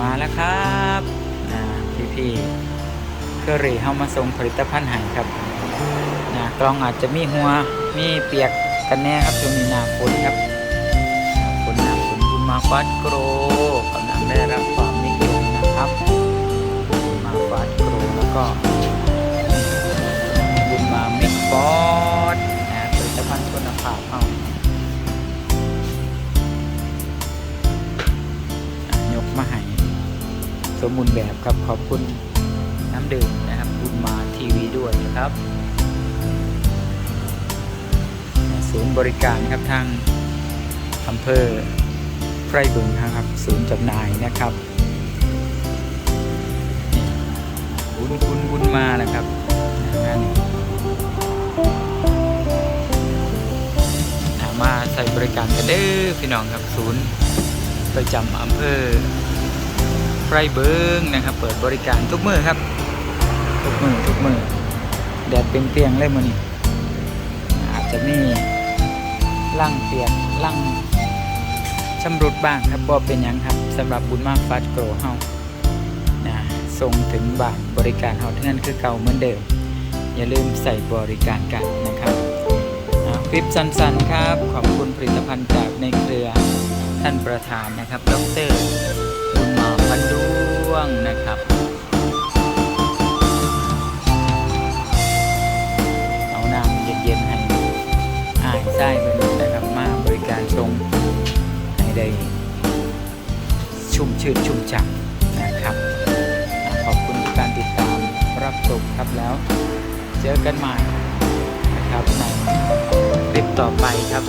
มาแล้วครับนะพี่พี่ๆเครี่เข้ามาส่งผลิตภัณฑ์ให้ครับนะกล้องอาจจะมีหัวมีเปียกกันแน่ครับช่วงนี้หนาฝนครับฝนหนาฝนบุญมาฟัดโกรกำลังได้รับความนิยมนะครับบุญมาฟัดโกรแล้วก็บุญมามิกฟอร์ดนะผลิตภัณฑ์คุณภาพเอา สมบูรณ์แบบครับขอบคุณน้ำดื่มนะครับบุญมาทีวีด้วยนะครับศูนย์บริการครับทางอำเภอไพรบึงนะครับ ศูนย์จำหน่ายนะครับบุญคุณบุญมานะครับงานนี้อะมาใส่บริการกันเด้อพี่น้องครับศูนย์ประจำอำเภอ ไรเบิงนะครับ เปิดบริการทุกมือครับ ทุกมือทุกมือแดดเปรียงเลยมือนี้อาจจะมีร่างเปียกร่างชำรุดบ้างครับบ่เป็นยังครับสำหรับบุญมากฟาสโกรเฮานะส่งถึงบ้านบริการเฮาทั้งนั้นคือเก่าเหมือนเดิม อย่าลืมใส่บริการกันนะครับคลิปสั้นๆครับ ขอบคุณผลิตภัณฑ์จากในเครือท่านประธานนะครับ ดรบุญ ได้ชุ่มชื่นชุ่มฉ่ำนะครับ ขอบคุณทุกการติดตามรับชมครับแล้ว เจอกันใหม่นะครับในคลิปต่อไปครับ